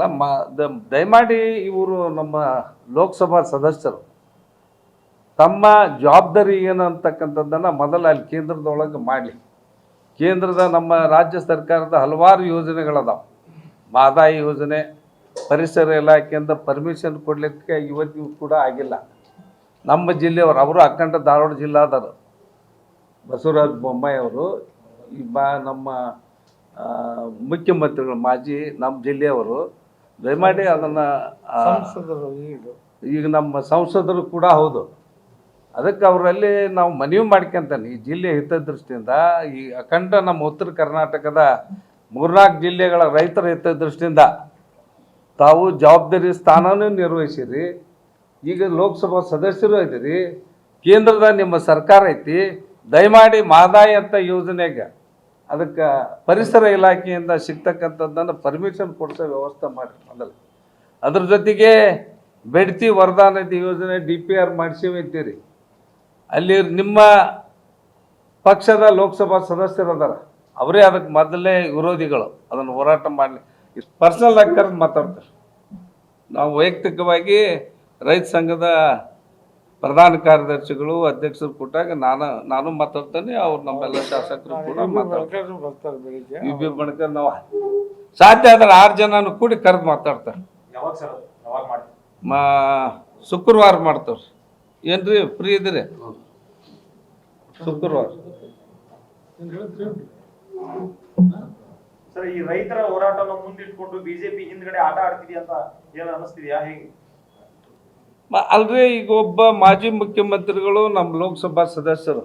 ನಮ್ಮ ದಯಮಾಡಿ ಇವರು ನಮ್ಮ ಲೋಕಸಭಾ ಸದಸ್ಯರು. ತಮ್ಮ ಜವಾಬ್ದಾರಿ ಏನು ಅಂತಕ್ಕಂಥದ್ದನ್ನು ಮೊದಲು ಅಲ್ಲಿ ಕೇಂದ್ರದೊಳಗೆ ಮಾಡಲಿ. ಕೇಂದ್ರದ ನಮ್ಮ ರಾಜ್ಯ ಸರ್ಕಾರದ ಹಲವಾರು ಯೋಜನೆಗಳದಾವೆ. ಮಾದಾಯಿ ಯೋಜನೆ, ಪರಿಸರ ಇಲಾಖೆಯಿಂದ ಪರ್ಮಿಷನ್ ಕೊಡಲಿಕ್ಕೆ ಇವತ್ತಿಗೂ ಕೂಡ ಆಗಿಲ್ಲ. ನಮ್ಮ ಜಿಲ್ಲೆಯವರು, ಅವರು ಅಖಂಡ ಧಾರವಾಡ ಜಿಲ್ಲಾದರು ಬಸವರಾಜ ಬೊಮ್ಮಾಯಿ ಅವರು, ಈ ಬಾ, ನಮ್ಮ ಮುಖ್ಯಮಂತ್ರಿಗಳು, ಮಾಜಿ ನಮ್ಮ ಜಿಲ್ಲೆಯವರು ದಯಮಾಡಿ ಅದನ್ನು ಸಂಸದರು ಈಗ ನಮ್ಮ ಸಂಸದರು ಕೂಡ ಹೌದು. ಅದಕ್ಕೆ ಅವರಲ್ಲಿ ನಾವು ಮನವಿ ಮಾಡ್ಕೊಂತಾನೆ. ಈ ಜಿಲ್ಲೆ ಹಿತದೃಷ್ಟಿಯಿಂದ ಈ ಅಖಂಡ ನಮ್ಮ ಉತ್ತರ ಕರ್ನಾಟಕದ ಮೂರ್ನಾಲ್ಕು ಜಿಲ್ಲೆಗಳ ರೈತರ ಹಿತದೃಷ್ಟಿಯಿಂದ ತಾವು ಜವಾಬ್ದಾರಿ ಸ್ಥಾನನೂ ನಿರ್ವಹಿಸಿರಿ. ಈಗ ಲೋಕಸಭಾ ಸದಸ್ಯರು ಇದ್ದೀರಿ. ಕೇಂದ್ರದ ನಿಮ್ಮ ಸರ್ಕಾರ ಐತಿ. ದಯಮಾಡಿ ಮಾದಾಯಿ ಅಂತ ಯೋಜನೆಗೆ ಅದಕ್ಕೆ ಪರಿಸರ ಇಲಾಖೆಯಿಂದ ಸಿಗ್ತಕ್ಕಂಥದ್ದನ್ನು ಪರ್ಮಿಷನ್ ಕೊಡಿಸೋ ವ್ಯವಸ್ಥೆ ಮಾಡಿ ಮೊದಲು. ಅದ್ರ ಜೊತೆಗೆ ಬೆಡ್ತಿ ವರದಾ ನದಿ ಯೋಜನೆ ಡಿ ಪಿ ಆರ್ ಮಾಡಿಸಿವಂತೀರಿ ಅಲ್ಲಿ ನಿಮ್ಮ ಪಕ್ಷದ ಲೋಕಸಭಾ ಸದಸ್ಯರು ಅದಾರ ಅವರೇ ಅದಕ್ಕೆ ಮೊದಲೇ ವಿರೋಧಿಗಳು, ಅದನ್ನು ಹೋರಾಟ ಮಾಡಲಿ. ಪರ್ಸನಲ್ ಆಗಿ ಕರೆದು ಮಾತಾಡ್ತಾರೆ. ನಾವು ವೈಯಕ್ತಿಕವಾಗಿ ರೈತ ಸಂಘದ ಪ್ರಧಾನ ಕಾರ್ಯದರ್ಶಿಗಳು ಅಧ್ಯಕ್ಷರು ಕೊಟ್ಟಾಗ ನಾನು ನಾನು ಮಾತಾಡ್ತೇನೆ ಅವ್ರು ನಮ್ಮೆಲ್ಲ ಶಾಸಕರು ಕೂಡ ಮಾತಾಡ್ತಾರೆ. ಬಣಕರ್ ನಾವು ಸಾಧ್ಯ ಆದ್ರೆ ಆರು ಜನನು ಕೂಡಿ ಕರೆದು ಮಾತಾಡ್ತಾರೆ. ಯಾವಾಗ ಸರ್ ಯಾವಾಗ ಮಾಡ್ತೀವಿ ಮಾ ಶುಕ್ರವಾರ ಮಾಡ್ತಾರ. ಏನ್ರಿ ಫ್ರೀ ಇದ್ರಿ ಶುಕ್ರವಾರ. ಸರ್ ಈ ರೈತರ ಹೋರಾಟವನ್ನು ಮುಂದಿಟ್ಕೊಂಡು ಬಿಜೆಪಿ ಹಿಂದ್ಗಡೆ ಆಟ ಆಡ್ತಿದ್ಯಾ ಅಂತ ಏನ್ ಅನಿಸ್ತಿದ್ಯಾ ಹೇಗೆ? ಅಲ್ರಿ ಈಗ ಒಬ್ಬ ಮಾಜಿ ಮುಖ್ಯಮಂತ್ರಿಗಳು ನಮ್ಮ ಲೋಕಸಭಾ ಸದಸ್ಯರು.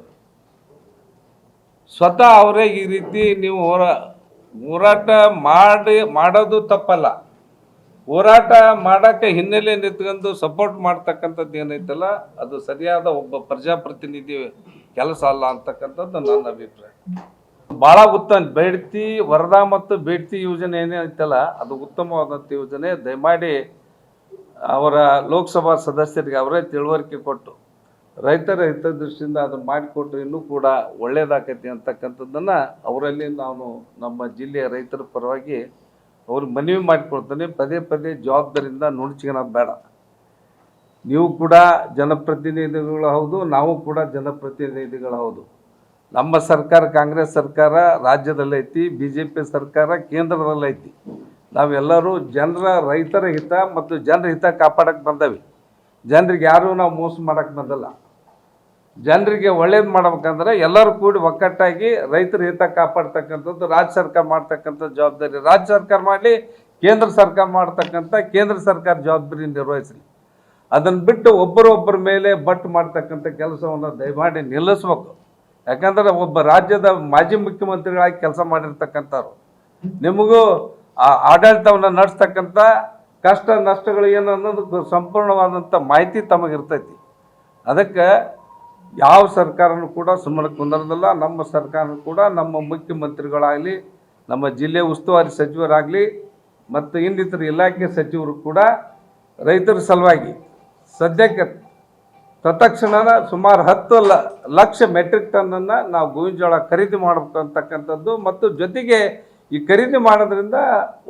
ಸ್ವತಃ ಅವರೇ ಈ ರೀತಿ ನೀವು ಹೋರಾ, ಹೋರಾಟ ಮಾಡಿ, ಮಾಡೋದು ತಪ್ಪಲ್ಲ. ಹೋರಾಟ ಮಾಡೋಕ್ಕೆ ಹಿನ್ನೆಲೆ ನಿಂತ್ಕೊಂಡು ಸಪೋರ್ಟ್ ಮಾಡ್ತಕ್ಕಂಥದ್ದು ಏನೈತಲ್ಲ, ಅದು ಸರಿಯಾದ ಒಬ್ಬ ಪ್ರಜಾಪ್ರತಿನಿಧಿ ಕೆಲಸ ಅಲ್ಲ ಅಂತಕ್ಕಂಥದ್ದು ನನ್ನ ಅಭಿಪ್ರಾಯ. ಭಾಳ ಉತ್ತಮ, ಬೇಡ್ತಿ, ವರದಾ ಮತ್ತು ಬೇಡ್ತಿ ಯೋಜನೆ ಏನೈತಲ್ಲ ಅದು ಉತ್ತಮವಾದಂಥ ಯೋಜನೆ. ದಯಮಾಡಿ ಅವರ ಲೋಕಸಭಾ ಸದಸ್ಯರಿಗೆ ಅವರೇ ತಿಳುವಳಿಕೆ ಕೊಟ್ಟು ರೈತರ ಹಿತದೃಷ್ಟಿಯಿಂದ ಅದನ್ನು ಮಾಡಿಕೊಟ್ರೆ ಇನ್ನೂ ಕೂಡ ಒಳ್ಳೆಯದಾಗತ್ತೆ ಅಂತಕ್ಕಂಥದ್ದನ್ನು ಅವರಲ್ಲಿ ನಾನು ನಮ್ಮ ಜಿಲ್ಲೆಯ ರೈತರ ಪರವಾಗಿ ಅವ್ರಿಗೆ ಮನವಿ ಮಾಡಿಕೊಡ್ತೇನೆ ಪದೇ ಪದೇ ಜವಾಬ್ದಾರಿಯಿಂದ ನುಣುಚಿಕೊಳ್ಳೋದು ಬೇಡ. ನೀವು ಕೂಡ ಜನಪ್ರತಿನಿಧಿಗಳು ಹೌದು, ನಾವು ಕೂಡ ಜನಪ್ರತಿನಿಧಿಗಳು ಹೌದು. ನಮ್ಮ ಸರ್ಕಾರ ಕಾಂಗ್ರೆಸ್ ಸರ್ಕಾರ ರಾಜ್ಯದಲ್ಲೈತಿ ಬಿ ಜೆ ಪಿ ಸರ್ಕಾರ ಕೇಂದ್ರದಲ್ಲೈತಿ. ನಾವೆಲ್ಲರೂ ಜನರ ರೈತರ ಹಿತ ಮತ್ತು ಜನರ ಹಿತ ಕಾಪಾಡಕ್ಕೆ ಬಂದವಿ. ಜನರಿಗೆ ಯಾರೂ ನಾವು ಮೋಸ ಮಾಡಕ್ಕೆ ಬಂದಲ್ಲ. ಜನರಿಗೆ ಒಳ್ಳೇದು ಮಾಡ್ಬೇಕಂದ್ರೆ ಎಲ್ಲರೂ ಕೂಡಿ ಒಕ್ಕಟ್ಟಾಗಿ ರೈತರ ಹಿತ ಕಾಪಾಡ್ತಕ್ಕಂಥದ್ದು, ರಾಜ್ಯ ಸರ್ಕಾರ ಮಾಡ್ತಕ್ಕಂಥ ಜವಾಬ್ದಾರಿ. ರಾಜ್ಯ ಸರ್ಕಾರ ಮಾಡಲಿ, ಕೇಂದ್ರ ಸರ್ಕಾರ ಮಾಡ್ತಕ್ಕಂಥ ಕೇಂದ್ರ ಸರ್ಕಾರ ಜವಾಬ್ದಾರಿ ನಿರ್ವಹಿಸಲಿ. ಅದನ್ನು ಬಿಟ್ಟು ಒಬ್ಬರೊಬ್ಬರ ಮೇಲೆ ಬಟ್ ಮಾಡ್ತಕ್ಕಂಥ ಕೆಲಸವನ್ನು ದಯಮಾಡಿ ನಿಲ್ಲಿಸ್ಬೇಕು. ಯಾಕಂದ್ರೆ ಒಬ್ಬ ರಾಜ್ಯದ ಮಾಜಿ ಮುಖ್ಯಮಂತ್ರಿಗಳಾಗಿ ಕೆಲಸ ಮಾಡಿರ್ತಕ್ಕಂಥವ್ರು. ನಿಮಗೂ ಆ ಆಡಳಿತವನ್ನು ನಡೆಸ್ತಕ್ಕಂಥ ಕಷ್ಟ ನಷ್ಟಗಳು ಏನು ಅನ್ನೋದು ಸಂಪೂರ್ಣವಾದಂಥ ಮಾಹಿತಿ ತಮಗಿರ್ತೈತಿ. ಅದಕ್ಕೆ ಯಾವ ಸರ್ಕಾರನೂ ಕೂಡ ಸುಮ್ಮನೆ ಕುಂದರದಲ್ಲ. ನಮ್ಮ ಸರ್ಕಾರನೂ ಕೂಡ ನಮ್ಮ ಮುಖ್ಯಮಂತ್ರಿಗಳಾಗಲಿ, ನಮ್ಮ ಜಿಲ್ಲೆ ಉಸ್ತುವಾರಿ ಸಚಿವರಾಗಲಿ, ಮತ್ತು ಇನ್ನಿತರ ಇಲಾಖೆ ಸಚಿವರು ಕೂಡ ರೈತರ ಸಲುವಾಗಿ ಸದ್ಯಕ್ಕೆ ತತ್ಕ್ಷಣನ ಸುಮಾರು ಹತ್ತು ಲ ಲಕ್ಷ ಮೆಟ್ರಿಕ್ ಟನ್ನನ್ನು ನಾವು ಗೋವಿನ ಜೋಳ ಖರೀದಿ ಮಾಡಬೇಕು ಅಂತಕ್ಕಂಥದ್ದು ಮತ್ತು ಜೊತೆಗೆ ಈ ಖರೀದಿ ಮಾಡೋದ್ರಿಂದ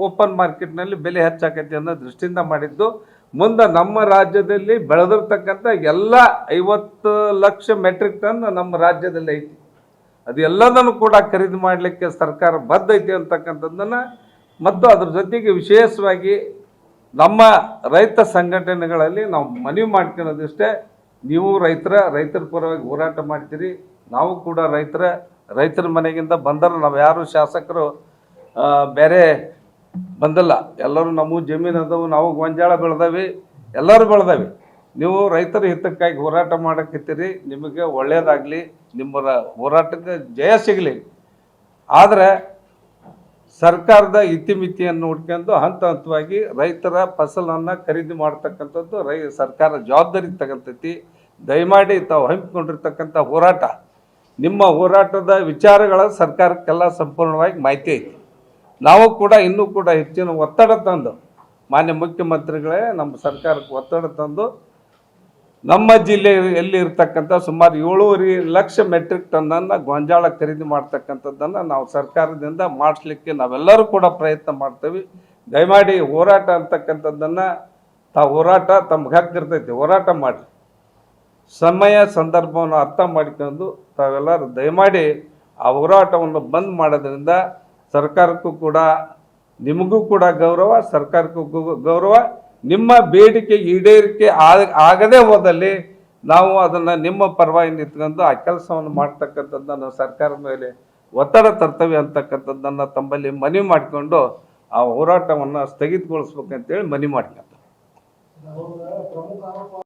ಓಪನ್ ಮಾರ್ಕೆಟ್ನಲ್ಲಿ ಬೆಲೆ ಹೆಚ್ಚಾಕೈತಿ ಅನ್ನೋ ದೃಷ್ಟಿಯಿಂದ ಮಾಡಿದ್ದು, ಮುಂದೆ ನಮ್ಮ ರಾಜ್ಯದಲ್ಲಿ ಬೆಳೆದಿರ್ತಕ್ಕಂಥ ಎಲ್ಲ ಐವತ್ತು ಲಕ್ಷ ಮೆಟ್ರಿಕ್ ಟನ್ ನಮ್ಮ ರಾಜ್ಯದಲ್ಲಿ ಐತಿ. ಅದು ಎಲ್ಲದನ್ನು ಕೂಡ ಖರೀದಿ ಮಾಡಲಿಕ್ಕೆ ಸರ್ಕಾರ ಬದ್ಧ ಐತಿ ಅಂತಕ್ಕಂಥದ್ದನ್ನು ಮತ್ತು ಅದ್ರ ಜೊತೆಗೆ ವಿಶೇಷವಾಗಿ ನಮ್ಮ ರೈತ ಸಂಘಟನೆಗಳಲ್ಲಿ ನಾವು ಮನವಿ ಮಾಡ್ಕೊಳ್ಳೋದಿಷ್ಟೇ, ನೀವು ರೈತರ ರೈತರ ಪರವಾಗಿ ಹೋರಾಟ ಮಾಡ್ತೀರಿ, ನಾವು ಕೂಡ ರೈತರ ರೈತರ ಮನೆಗಿಂದ ಬಂದರೆ ನಾವು ಯಾರು ಶಾಸಕರು ಬೇರೆ ಬಂದಲ್ಲ. ಎಲ್ಲರೂ ನಮ್ಮ ಜಮೀನು ಅದಾವು, ನಾವು ಗೊಂಜಾಳ ಬೆಳೆದವಿ, ಎಲ್ಲರೂ ಬೆಳೆದವಿ. ನೀವು ರೈತರ ಹಿತಕ್ಕಾಗಿ ಹೋರಾಟ ಮಾಡಕತ್ತೀರಿ, ನಿಮಗೆ ಒಳ್ಳೆಯದಾಗಲಿ ನಿಮ್ಮ ಹೋರಾಟಕ್ಕೆ ಜಯ ಸಿಗಲಿ. ಆದರೆ ಸರ್ಕಾರದ ಇತಿಮಿತಿಯನ್ನು ನೋಡ್ಕೊಂಡು ಹಂತ ಹಂತವಾಗಿ ರೈತರ ಫಸಲನ್ನು ಖರೀದಿ ಮಾಡ್ತಕ್ಕಂಥದ್ದು ರೈ, ಸರ್ಕಾರ ಜವಾಬ್ದಾರಿ ತಗೊಂತೈತಿ. ದಯಮಾಡಿ ತಾವು ಹಮ್ಮಿಕೊಂಡಿರ್ತಕ್ಕಂಥ ಹೋರಾಟ, ನಿಮ್ಮ ಹೋರಾಟದ ವಿಚಾರಗಳ ಸರ್ಕಾರಕ್ಕೆಲ್ಲ ಸಂಪೂರ್ಣವಾಗಿ ಮಾಹಿತಿ ಐತಿ. ನಾವು ಕೂಡ ಇನ್ನೂ ಕೂಡ ಹೆಚ್ಚಿನ ಒತ್ತಡ ತಂದು, ಮಾನ್ಯ ಮುಖ್ಯಮಂತ್ರಿಗಳೇ, ನಮ್ಮ ಸರ್ಕಾರಕ್ಕೆ ಒತ್ತಡ ತಂದು, ನಮ್ಮ ಜಿಲ್ಲೆಯಲ್ಲಿ ಇರ್ತಕ್ಕಂಥ ಸುಮಾರು ಏಳೂವರೆ ಲಕ್ಷ ಮೆಟ್ರಿಕ್ ಟನ್ನನ್ನು ಗೊಂಜಾಳ ಖರೀದಿ ಮಾಡ್ತಕ್ಕಂಥದ್ದನ್ನು ನಾವು ಸರ್ಕಾರದಿಂದ ಮಾಡಿಸ್ಲಿಕ್ಕೆ ನಾವೆಲ್ಲರೂ ಕೂಡ ಪ್ರಯತ್ನ ಮಾಡ್ತೇವೆ. ದಯಮಾಡಿ ಹೋರಾಟ ಅಂತಕ್ಕಂಥದ್ದನ್ನು ತಾವು ಹೋರಾಟ, ತಮ್ಗೆ ಹಕ್ಕಿರ್ತೈತಿ ಹೋರಾಟ ಮಾಡಿ ಸಮಯ, ಸಂದರ್ಭವನ್ನು ಅರ್ಥ ಮಾಡಿಕೊಂಡು ತಾವೆಲ್ಲರೂ ದಯಮಾಡಿ ಆ ಹೋರಾಟವನ್ನು ಬಂದ್ ಮಾಡೋದ್ರಿಂದ ಸರ್ಕಾರಕ್ಕೂ ಕೂಡ, ನಿಮಗೂ ಕೂಡ ಗೌರವ, ಸರ್ಕಾರಕ್ಕೂ ಗೌರವ. ನಿಮ್ಮ ಬೇಡಿಕೆ ಈಡೇರಿಕೆ ಆಗ- ಆಗದೇ ಹೋದಲ್ಲಿ ನಾವು ಅದನ್ನು ನಿಮ್ಮ ಪರವಾಗಿ ನಿಂತ್ಕೊಂಡು ಆ ಕೆಲಸವನ್ನು ಮಾಡ್ತಕ್ಕಂಥದ್ದನ್ನು ಸರ್ಕಾರದ ಮೇಲೆ ಒತ್ತಡ ತರ್ತವೆ ಅಂತಕ್ಕಂಥದ್ದನ್ನು ತಮ್ಮಲ್ಲಿ ಮನವಿ ಮಾಡಿಕೊಂಡು ಆ ಹೋರಾಟವನ್ನು ಸ್ಥಗಿತಗೊಳಿಸ್ಬೇಕಂತೇಳಿ ಮನವಿ ಮಾಡ್ಕೊಂಡು